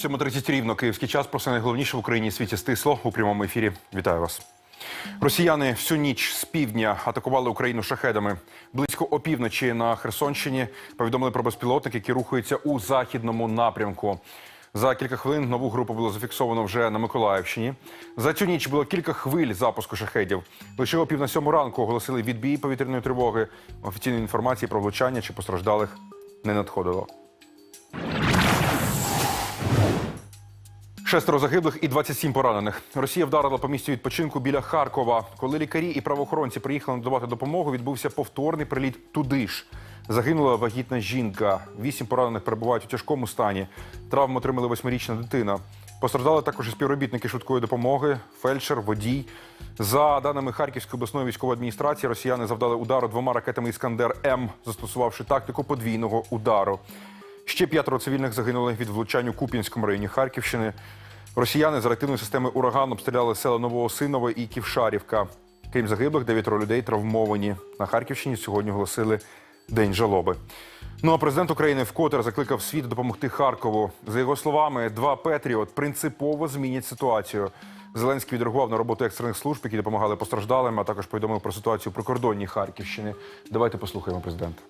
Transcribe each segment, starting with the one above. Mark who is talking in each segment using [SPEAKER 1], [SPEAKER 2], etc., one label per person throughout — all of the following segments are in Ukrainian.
[SPEAKER 1] 7.30 рівно київський час. Про все найголовніше в Україні світі стисло у прямому ефірі. Вітаю вас. Росіяни всю ніч з півдня атакували Україну шахедами. Близько опівночі на Херсонщині повідомили про безпілотник, які рухаються у західному напрямку. За кілька хвилин нову групу було зафіксовано вже на Миколаївщині. За цю ніч було кілька хвиль запуску шахедів. Лише о пів на сьому ранку оголосили відбій повітряної тривоги. Офіційної інформації про влучання чи постраждалих не надходило. Шестеро загиблих і 27 поранених. Росія вдарила по місцю відпочинку біля Харкова. Коли лікарі і правоохоронці приїхали надавати допомогу, відбувся повторний приліт туди ж. Загинула вагітна жінка. Вісім поранених перебувають у тяжкому стані. Травм отримали восьмирічна дитина. Постраждали також і співробітники швидкої допомоги, фельдшер, водій. За даними Харківської обласної військової адміністрації, росіяни завдали удару двома ракетами Іскандер М, застосувавши тактику подвійного удару. Ще п'ятеро цивільних загинули від влучань у Куп'янському районі Харківщини. Росіяни з реактивної системи ураган обстріляли села Новоосинове і Ківшарівка. Крім загиблих, дев'ятеро людей травмовані. На Харківщині сьогодні оголосили День жалоби. Ну а президент України вкотре закликав світ допомогти Харкову. За його словами, два Петріот принципово змінять ситуацію. Зеленський відреагував на роботу екстрених служб, які допомагали постраждалим, а також повідомив про ситуацію при кордоні Харківщини. Давайте послухаємо президента.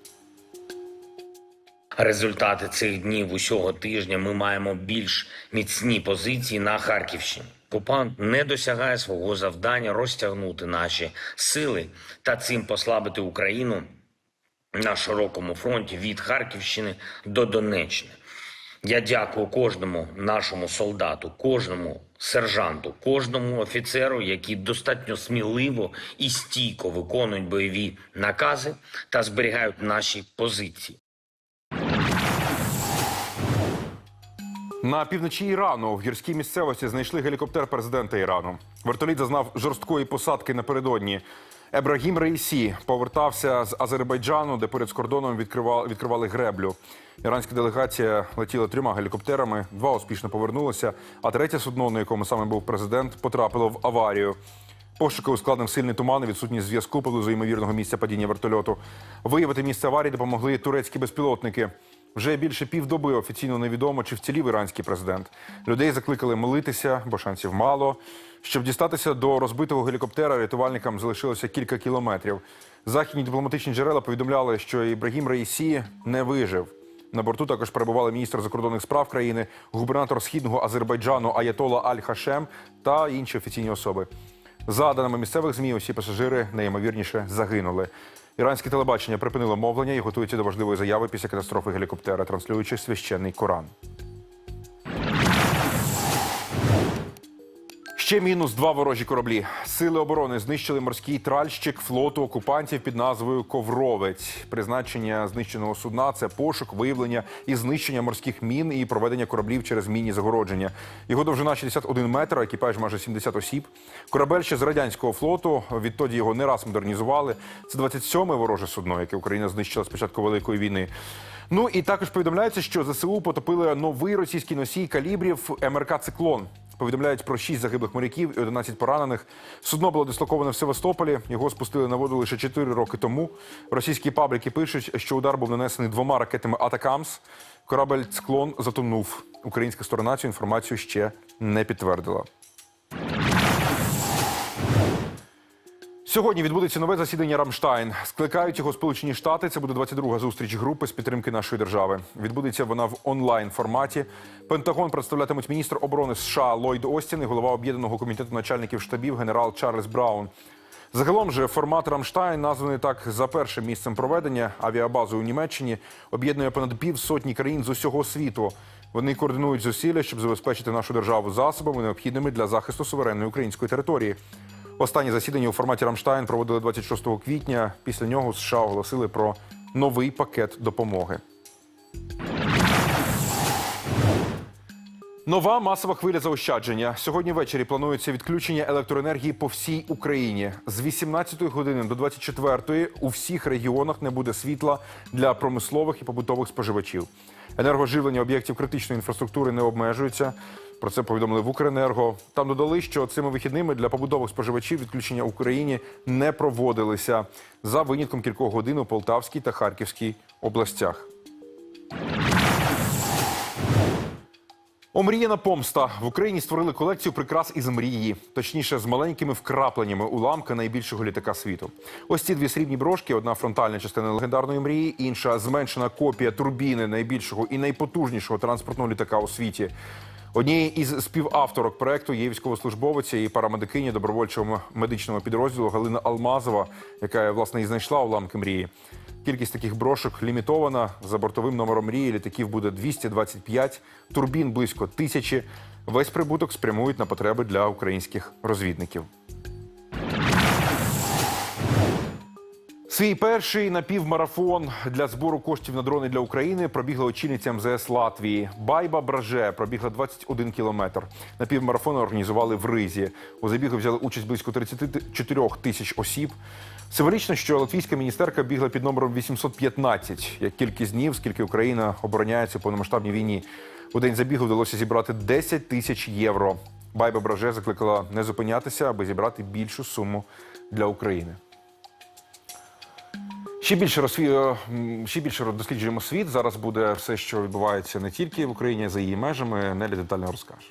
[SPEAKER 2] Результати цих днів усього тижня ми маємо більш міцні позиції на Харківщині. Окупант не досягає свого завдання розтягнути наші сили та цим послабити Україну на широкому фронті від Харківщини до Донеччини. Я дякую кожному нашому солдату, кожному сержанту, кожному офіцеру, які достатньо сміливо і стійко виконують бойові накази та зберігають наші позиції.
[SPEAKER 1] На півночі Ірану в гірській місцевості знайшли гелікоптер президента Ірану. Вертоліт зазнав жорсткої посадки напередодні. Ебрагім Рейсі повертався з Азербайджану, де поряд з кордоном відкривали, відкривали греблю. Іранська делегація летіла трьома гелікоптерами, два успішно повернулися, а третє судно, на якому саме був президент, потрапило в аварію. Пошуки ускладнив сильний туман і відсутність зв'язку поблизу ймовірного місця падіння вертольоту. Виявити місце аварії допомогли турецькі безпілотники. Вже більше півдоби офіційно невідомо, чи вцілів іранський президент. Людей закликали молитися, бо шансів мало. Щоб дістатися до розбитого гелікоптера, рятувальникам залишилося кілька кілометрів. Західні дипломатичні джерела повідомляли, що Ібрагім Раїсі не вижив. На борту також перебували міністр закордонних справ країни, губернатор східного Азербайджану Аятола Аль-Хашем та інші офіційні особи. За даними місцевих змі, усі пасажири найімовірніше загинули. Іранське телебачення припинило мовлення і готується до важливої заяви після катастрофи гелікоптера, транслюючи священний Коран. Ще мінус два ворожі кораблі. Сили оборони знищили морський тральщик флоту окупантів під назвою Ковровець. Призначення знищеного судна це пошук, виявлення і знищення морських мін і проведення кораблів через мінні загородження. Його довжина 61 метр, екіпаж майже 70 осіб. Корабель ще з радянського флоту. Відтоді його не раз модернізували. Це 27-ме вороже судно, яке Україна знищила з початку великої війни. Ну і також повідомляється, що ЗСУ потопили новий російський носій калібрів МРК Циклон. Повідомляють про 6 загиблих моряків і 11 поранених. Судно було дислоковане в Севастополі. Його спустили на воду лише 4 роки тому. Російські пабліки пишуть, що удар був нанесений двома ракетами Атакамс. Корабель склон затонув. Українська сторона цю інформацію ще не підтвердила. Сьогодні відбудеться нове засідання Рамштайн. Скликають його Сполучені Штати. Це буде 22-га зустріч групи з підтримки нашої держави. Відбудеться вона в онлайн форматі. Пентагон представлятимуть міністр оборони США Ллойд Остін і голова об'єднаного комітету начальників штабів генерал Чарльз Браун. Загалом же формат Рамштайн, названий так за першим місцем проведення авіабазою у Німеччині, об'єднує понад півсотні країн з усього світу. Вони координують зусилля, щоб забезпечити нашу державу засобами, необхідними для захисту суверенної української території. Останнє засідання у форматі Рамштайн проводили 26 квітня. Після нього США оголосили про новий пакет допомоги. Нова масова хвиля заощадження. Сьогодні ввечері планується відключення електроенергії по всій Україні. З 18 години до 24 у всіх регіонах не буде світла для промислових і побутових споживачів. Енергоживлення об'єктів критичної інфраструктури не обмежується. Про це повідомили в Укренерго. Там додали, що цими вихідними для побутових споживачів відключення в Україні не проводилися за винятком кількох годин у Полтавській та Харківській областях. Омріяна помста в Україні створили колекцію прикрас із мрії, точніше, з маленькими вкрапленнями уламка найбільшого літака світу. Ось ці дві срібні брошки: одна фронтальна частина легендарної мрії, інша зменшена копія турбіни найбільшого і найпотужнішого транспортного літака у світі. Однією із співавторок проекту є військовослужбовиця і парамедикиня добровольчого медичного підрозділу Галина Алмазова, яка власне і знайшла уламки мрії. Кількість таких брошок лімітована. За бортовим номером мрії літаків буде 225, турбін близько тисячі. Весь прибуток спрямують на потреби для українських розвідників. Свій перший напівмарафон для збору коштів на дрони для України пробігла очільниця МЗС Латвії. Байба Браже пробігла 21 кілометр. Напівмарафон організували в Ризі. У забігу взяли участь близько 34 тисяч осіб. Символічно, що латвійська міністерка бігла під номером 815, як кількість днів, скільки Україна обороняється у повномасштабній війні. У день забігу вдалося зібрати 10 тисяч євро. Байба Браже закликала не зупинятися, аби зібрати більшу суму для України. Ще більше розсві... е, ще більше досліджуємо світ. Зараз буде все, що відбувається не тільки в Україні, а за її межами. Нелі детально розкаже.